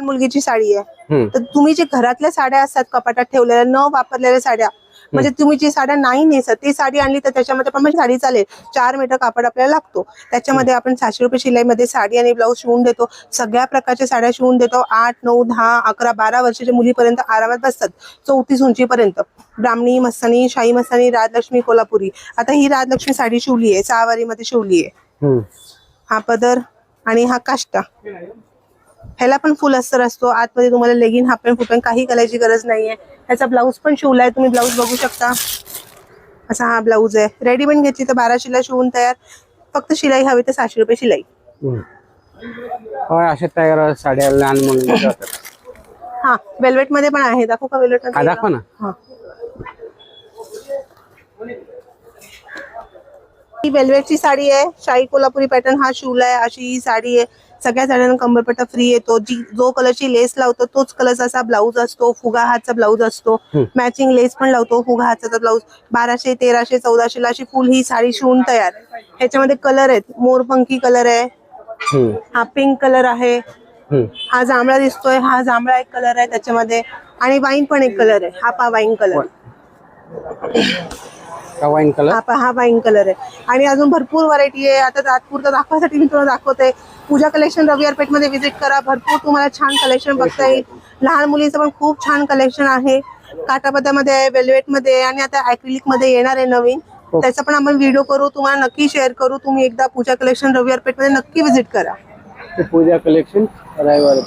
लहान मुलगीची साडी आहे. तर तुम्ही जे घरातल्या साड्या असतात कपाटात ठेवलेल्या न वापरलेल्या साड्या म्हणजे तुम्ही जी साड्या नाही नेसत ती साडी आणली तर त्याच्यामध्ये पण म्हणजे साडी चालेल. चार मीटर कापड आपल्याला लागतो. त्याच्यामध्ये आपण सहाशे रुपये शिलाईमध्ये साडी आणि ब्लाऊज शिवून देतो. सगळ्या प्रकारच्या साड्या शिवून देतो. आठ नऊ दहा अकरा बारा वर्षाच्या मुलीपर्यंत आरामात बसतात. चौतीस उंचीपर्यंत. ब्राह्मणी मस्तानी शाही मस्तानी राजलक्ष्मी कोल्हापुरी. आता ही राजलक्ष्मी साडी शिवली आहे सहावारीमध्ये शिवली आहे. हा पदर आणि हा काष्टा. ह्याला पण फुल अस्तर असतो. आतमध्ये तुम्हाला लेगिन हाफ पॅन्ट फुटन काही करायची गरज नाहीये. ह्याचा ब्लाऊज पण शिवलाय. तुम्ही ब्लाऊज बघू शकता. असा हा ब्लाऊज आहे. रेडीमेड घेतली तर बाराशेला शिवून तयार. फक्त शिलाई हवी तर सहाशे रुपये शिलाई. अशा तयार साड्या लहान हा वेल्वेटमध्ये पण आहे. दाखवू का वेल्वेट दाखवा ना. हा वेल्वेटची साडी आहे. शाही कोल्हापुरी पॅटर्न हा शिवलाय अशी ही साडी आहे. सगळ्या साड्यांना कंबरपट्टा फ्री येतो जी जो कलरची लेस लावतो तोच कलरचा असा ब्लाऊज असतो. फुगा हातचा ब्लाऊज असतो. मॅचिंग लेस पण लावतो. फुगा हातचा ब्लाऊज बाराशे तेराशे चौदाशे ला अशी फुल ही साडी शिवून तयार. ह्याच्यामध्ये कलर आहेत. मोरपंखी कलर आहे. हा पिंक कलर आहे. हा जांभळा दिसतोय. हा जांभळा एक कलर आहे त्याच्यामध्ये. आणि वाईन पण एक कलर आहे. हा पा वाईन कलर का वाईन कलर हा पहा हा वाईन कलर आहे. आणि अजून भरपूर व्हरायटी आहे. आता तात्पुरतं दाखवासाठी मी तुम्हाला दाखवते. पूजा कलेक्शन रविवार पेठमध्ये व्हिजिट करा. भरपूर तुम्हाला छान कलेक्शन बघता येईल. लहान मुलीचं पण खूप छान कलेक्शन आहे. काटापदामध्ये आहे वेल्वेटमध्ये आहे आणि आता मध्ये येणार आहे नवीन. हो. त्याचा पण आपण व्हिडिओ करू. तुम्हाला नक्की शेअर करू. तुम्ही एकदा पूजा कलेक्शन रविवार पेठमध्ये नक्की व्हिजिट करा. पूजा कलेक्शन रविवार